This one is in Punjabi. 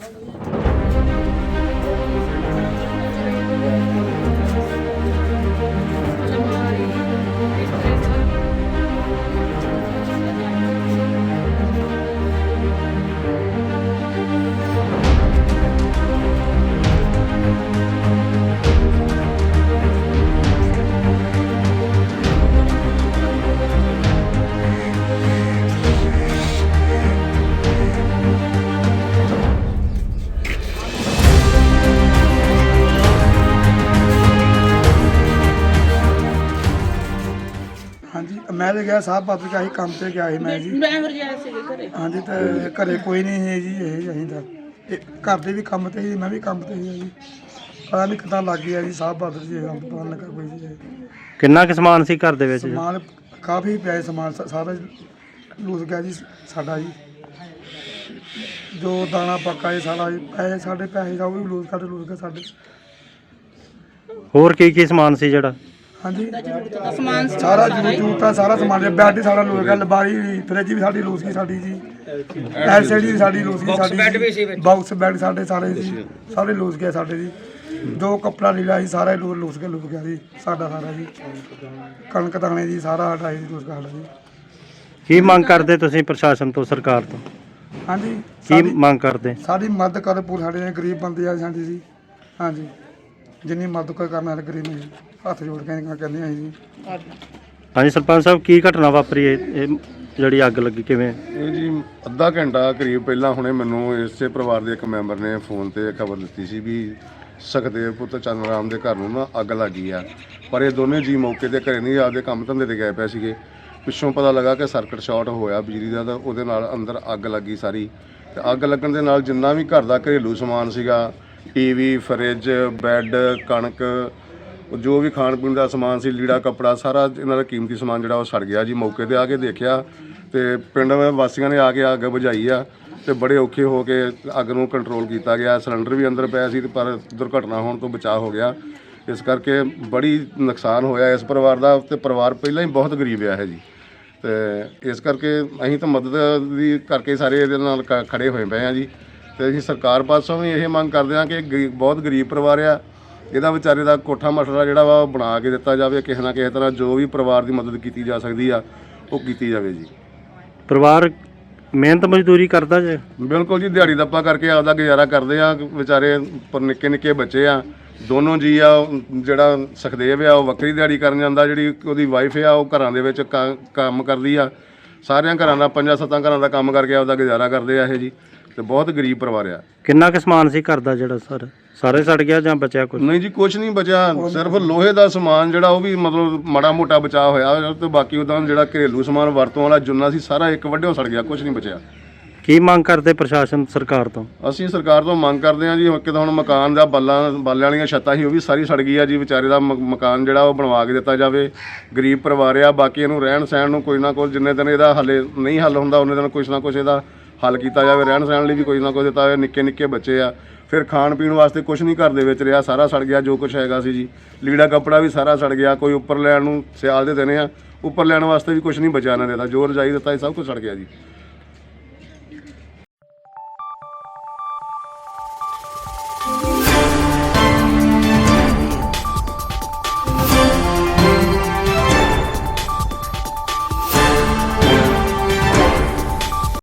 ਹਾਂਜੀ ਮੈਂ ਤੇ ਗਿਆ ਸਾਹਿਬ ਪਾਤਰ ਗਿਆ ਸੀ ਕੰਮ ਤੇ ਗਿਆ ਸੀ ਮੈਂ ਜੀ। ਡਰਾਈਵਰ ਜਾਇਆ ਸੀਗੇ ਘਰੇ। ਹਾਂਜੀ ਤੇ ਘਰੇ ਕੋਈ ਨਹੀਂ ਹੈ ਜੀ ਇਹ ਅਸੀਂ ਤਾਂ। ਇਹ ਘਰ ਦੇ ਵੀ ਕੰਮ ਤੇ ਸੀ ਮੈਂ ਵੀ ਕੰਮ ਤੇ ਸੀ ਜੀ। ਪਤਾ ਨਹੀਂ ਕਿੱਦਾਂ ਲੱਗ ਗਿਆ ਜੀ ਸਾਹਿਬ ਪਾਤਰ ਜੀ ਇਹ ਪਤਾ ਨਹੀਂ ਲੱਗਾ ਕੋਈ ਜੀ। ਕਿੰਨਾ ਕੁ ਸਮਾਨ ਸੀ ਘਰ ਦੇ ਵਿੱਚ? ਜੀ? ਸਮਾਨ ਕਾਫੀ ਪਿਆ ਸਮਾਨ ਸਾ- ਸਾਰਾ ਲੂਸ ਗਿਆ ਜੀ ਸਾਡਾ ਜੀ। ਜੋ ਦਾਣਾ ਪੱਕਾ ਜੀ ਸਾਰਾ ਜੀ ਪੈਸੇ ਸਾਡੇ ਪੈਸੇ ਦਾ ਉਹ ਵੀ ਲੂਸ ਕਰ ਲੂਸ ਗਿਆ ਸਾਡੇ। ਹੋਰ ਕੀ ਕੀ ਸਮਾਨ ਸੀ ਜਿਹੜਾ? ਹਾਂਜੀ। ਸਮਾਨ ਸੀ। ਸਾਰਾ ਜੂ ਜੂਤਾ ਸਾਰਾ ਸਮਾਨ ਜੀ ਬੈੱਡ ਹੀ ਸਾਰਾ ਲੂਸ ਗਿਆ ਲਬਾਰੀ ਵੀ ਫ੍ਰਿਜ ਵੀ ਸਾਡੀ ਲੂਸ ਗਈ ਸਾਡੀ ਜੀ। ਐਲਸੀਡੀ ਵੀ ਸਾਡੀ ਲੂਸ ਗਈ ਸਾਡੀ ਬੈੱਡ ਵੀ ਸੀ ਬਾਕਸ ਬੈੱਡ ਸਾਡੇ ਸਾਰੇ ਜੀ ਸਾਰੇ ਲੂਸ ਗਏ ਸਾਡੇ ਜੀ। ਜੋ ਕੱਪੜਾ ਲੀੜਾ ਸੀ ਸਾਰਾ ਹੀ ਲੂ- ਲੂਸ ਕੇ ਲੁਕ ਗਿਆ ਜੀ ਸਾਡਾ ਸਾਰਾ ਜੀ। ਕਣਕ ਦਾਣੇ ਜੀ ਸਾਰਾ ਸਾਡਾ ਹੀ ਲੂਸ ਗਿਆ ਸਾਡਾ ਜੀ। ਕੀ ਮੰਗ ਕਰਦੇ ਤੁਸੀਂ ਪ੍ਰਸ਼ਾਸਨ ਤੋਂ ਸਰਕਾਰ ਤੋਂ? ਹਾਂਜੀ ਕੀ ਸਾਡੀ ਮੰਗ ਕਰਦੇ? ਸਾਡੀ ਮਦਦ ਕਰੋ ਪੂਰੇ ਸਾਡੇ ਗਰੀਬ ਬੰਦੇ ਆ ਸਾਡੀ ਜੀ। ਹਾਂਜੀ। ਜਿੰਨੀ ਮਦਦ ਕੋਈ ਕਰਨ ਵਾਲੇ ਗਰੀਬ ਨੇ ਹੱਥ ਜੋੜ ਕੇ ਕਹਿੰਦੇ ਆ ਜੀ। ਹਾਂਜੀ ਸਰਪੰਚ ਸਾਹਿਬ ਕੀ ਘਟਨਾ ਵਾਪਰੀ? ਇਹ ਇਹ ਜਿਹੜੀ ਅੱਗ ਲੱਗੀ ਕਿਵੇਂ? ਇਹ ਜੀ ਅੱਧਾ ਘੰਟਾ ਕਰੀਬ ਪਹਿਲਾਂ ਹੁਣੇ ਮੈਨੂੰ ਇਸੇ ਪਰਿਵਾਰ ਦੇ ਇੱਕ ਮੈਂਬਰ ਨੇ ਫੋਨ ਤੇ ਖਬਰ ਦਿੱਤੀ ਸੀ ਵੀ ਸਖਦੇਵ ਪੁੱਤ ਚੰਨ ਰਾਮ ਦੇ ਘਰ ਨੂੰ ਨਾ ਅੱਗ ਲੱਗੀ ਆ। ਪਰ ਇਹ ਦੋਨੇ ਜੀ ਮੌਕੇ ਤੇ ਘਰੇ ਨਹੀਂ ਆਪਦੇ ਕੰਮ ਧੰਦੇ ਤੇ ਗਏ ਪਏ ਸੀਗੇ। ਪਿੱਛੋਂ ਪਤਾ ਲੱਗਾ ਕਿ ਸਰਕਟ ਸ਼ਾਰਟ ਹੋਇਆ ਬਿਜਲੀ ਦਾ ਤਾਂ ਉਹਦੇ ਨਾਲ ਅੰਦਰ ਅੱਗ ਲੱਗੀ ਸਾਰੀ। ਤੇ ਅੱਗ ਲੱਗਣ ਦੇ ਨਾਲ ਜਿੰਨਾ ਵੀ ਘਰ ਦਾ ਘਰੇਲੂ ਸਮਾਨ ਸੀਗਾ ਟੀਵੀ ਫਰਿੱਜ ਬੈੱਡ ਕਣਕ ਜੋ ਵੀ ਖਾਣ ਪੀਣ ਦਾ ਸਮਾਨ ਸੀ, ਲੀੜਾ, ਕੱਪੜਾ, ਸਾਰਾ ਇਹਨਾਂ ਦਾ ਕੀਮਤੀ ਸਮਾਨ ਜਿਹੜਾ ਉਹ ਸੜ ਗਿਆ ਜੀ। ਮੌਕੇ ਤੇ ਆ ਕੇ ਦੇਖਿਆ ਤੇ ਪਿੰਡ ਵਾਸੀਆਂ ਨੇ ਆ ਕੇ ਅੱਗ ਬੁਝਾਈ ਆ ਤੇ ਬੜੇ ਔਖੇ ਹੋ ਕੇ ਅੱਗ ਨੂੰ ਕੰਟਰੋਲ ਕੀਤਾ ਗਿਆ। ਸਿਲੰਡਰ ਵੀ ਅੰਦਰ ਪਿਆ ਸੀ ਪਰ ਦੁਰਘਟਨਾ ਹੋਣ ਤੋਂ ਬਚਾਅ ਹੋ ਗਿਆ। ਇਸ ਕਰਕੇ ਬੜੀ ਨੁਕਸਾਨ ਹੋਇਆ ਇਸ ਪਰਿਵਾਰ ਦਾ ਤੇ ਪਰਿਵਾਰ ਪਹਿਲਾਂ ਹੀ ਬਹੁਤ ਗਰੀਬ ਆ ਹੈ ਜੀ। ਤੇ ਇਸ ਕਰਕੇ ਅਸੀਂ ਤਾਂ ਮਦਦ ਦੀ ਕਰਕੇ ਸਾਰੇ ਇਹਦੇ ਨਾਲ ਕ- ਖੜੇ ਹੋਏ ਪਏ ਆ ਜੀ। ਤੇ ਅਸੀਂ ਸਰਕਾਰ ਪਾਸੋਂ ਵੀ ਇਹ ਮੰਗ ਕਰਦੇ ਹਾਂ ਕਿ ਗਰੀ- ਬਹੁਤ ਗਰੀਬ ਪਰਿਵਾਰ ਆ। ਇਹਦਾ ਵਿਚਾਰੇ ਦਾ ਕੋਠਾ ਮਸਲਾ ਜਿਹੜਾ ਵਾ ਉਹ ਬਣਾ ਕੇ ਦਿੱਤਾ ਜਾਵੇ ਕਿਸੇ ਨਾ ਕਿਸੇ ਤਰ੍ਹਾਂ ਜੋ ਵੀ ਪਰਿਵਾਰ ਦੀ ਮਦਦ ਕੀਤੀ ਜਾ ਸਕਦੀ ਆ ਉਹ ਕੀਤੀ ਜਾਵੇ ਜੀ। ਪਰਿਵਾਰ ਮਿਹਨਤ ਮਜ਼ਦੂਰੀ ਕਰਦਾ ਜੇ? ਬਿਲਕੁਲ ਜੀ ਦਿਹਾੜੀ ਦੱਪਾ ਕਰਕੇ ਆਪਦਾ ਗੁਜ਼ਾਰਾ ਕਰਦੇ ਆ ਵਿਚਾਰੇ ਪਰ ਨਿੱਕੇ ਨਿੱਕੇ ਬੱਚੇ ਆ ਦੋਨੋਂ ਜੀ ਆ ਜਿਹੜਾ ਸਖਦੇਵ ਆ ਉਹ ਵੱਖਰੀ ਦਿਹਾੜੀ ਕਰਨ ਜਾਂਦਾ ਜਿਹੜੀ ਉਹਦੀ ਵਾਈਫ ਆ ਉਹ ਘਰਾਂ ਦੇ ਵਿੱਚ ਕੰਮ ਕਰਦੀ ਆ। ਸਾਰਿਆਂ ਘਰਾਂ ਦਾ ਪੰਜਾਂ ਸੱਤਾਂ ਘਰਾਂ ਦਾ ਕੰਮ ਕਰਕੇ ਆਪਦਾ ਗੁਜ਼ਾਰਾ ਕਰਦੇ ਆ ਇਹ ਜੀ। ਤੇ ਬਹੁਤ ਗਰੀਬ ਪਰਿਵਾਰ ਆ। ਕਿੰਨਾ ਕੁ ਸਮਾਨ ਸੀ ਘਰ ਦਾ ਜਿਹੜਾ ਸਰ? ਸਾਰੇ ਸੜ ਗਿਆ ਜਾਂ ਬਚਿਆ ਕੁਝ ਨਹੀਂ ਜੀ ਕੁਝ ਨਹੀਂ ਬਚਿਆ। ਸਿਰਫ ਲੋਹੇ ਦਾ ਸਮਾਨ ਜਿਹੜਾ ਉਹ ਵੀ ਮਤਲਬ ਮਾੜਾ ਮੋਟਾ ਬਚਾਅ ਹੋਇਆ। ਤੇ ਬਾਕੀ ਉਹਦਾ ਜਿਹੜਾ ਘਰੇਲੂ ਸਮਾਨ ਵਰਤੋਂ ਵਾਲਾ ਜੁੰਨਾ ਸੀ ਸਾਰਾ ਇੱਕ ਵੱਡਿਓ ਸੜ ਗਿਆ ਕੁਝ ਨਹੀਂ ਬਚਿਆ। ਕੀ ਮੰਗ ਕਰਦੇ ਪ੍ਰਸ਼ਾਸਨ ਸਰਕਾਰ ਤੋਂ? ਅਸੀਂ ਸਰਕਾਰ ਤੋਂ ਮੰਗ ਕਰਦੇ ਹਾਂ ਜੀ ਹੁਣ ਕਿਤੇ ਹੁਣ ਮਕਾਨ ਦਾ ਬੱਲਾਂ ਬਾਲਿਆਂ ਵਾਲੀਆਂ ਛੱਤਾਂ ਸੀ ਉਹ ਵੀ ਸਾਰੀ ਸੜ ਗਈ ਆ ਜੀ ਵਿਚਾਰੇ ਦਾ ਮ- ਮਕਾਨ ਜਿਹੜਾ ਉਹ ਬਣਵਾ ਕੇ ਦਿੱਤਾ ਜਾਵੇ। ਗਰੀਬ ਪਰਿਵਾਰ ਆ ਬਾਕੀ ਇਹਨੂੰ ਰਹਿਣ ਸਹਿਣ ਨੂੰ ਕੋਈ ਨਾ ਕੋਈ ਜਿੰਨੇ ਦਿਨ ਇਹਦਾ ਹੱਲੇ ਨਹੀਂ ਹੱਲ ਹੁੰਦਾ ਉਹਨੇ ਦਿਨ ਕੁਛ ਨਾ ਕੁਛ ਇਹਦਾ ਹੱਲ ਕੀਤਾ ਜਾਵੇ, ਰਹਿਣ ਸਹਿਣ ਲਈ ਵੀ ਕੋਈ ਨਾ ਕੋਈ ਦਿੱਤਾ ਜਾਵੇ ਨਿੱਕੇ ਨਿੱਕੇ ਬੱਚੇ ਆ। ਫਿਰ ਖਾਣ ਪੀਣ ਵਾਸਤੇ ਕੁਝ ਨਹੀਂ ਘਰ ਦੇ ਵਿੱਚ ਰਿਹਾ, ਸਾਰਾ ਸੜ ਗਿਆ, ਜੋ ਕੁਝ ਹੈਗਾ ਸੀ ਜੀ। ਲੀੜਾ ਕੱਪੜਾ ਵੀ ਸਾਰਾ ਸੜ ਗਿਆ, ਕੋਈ ਉੱਪਰ ਲੈਣ ਨੂੰ ਸਿਆਲ ਦੇ ਦੇਣੇ ਆ। ਉੱਪਰ ਲੈਣ ਵਾਸਤੇ ਵੀ ਕੁਝ ਨਹੀਂ ਬਚਿਆ ਇਹਨਾਂ ਨੇ ਤਾਂ, ਜੋ ਰਜਾਈ ਦਿੱਤਾ ਇਹ ਸਭ ਕੁਝ ਸੜ ਗਿਆ ਜੀ।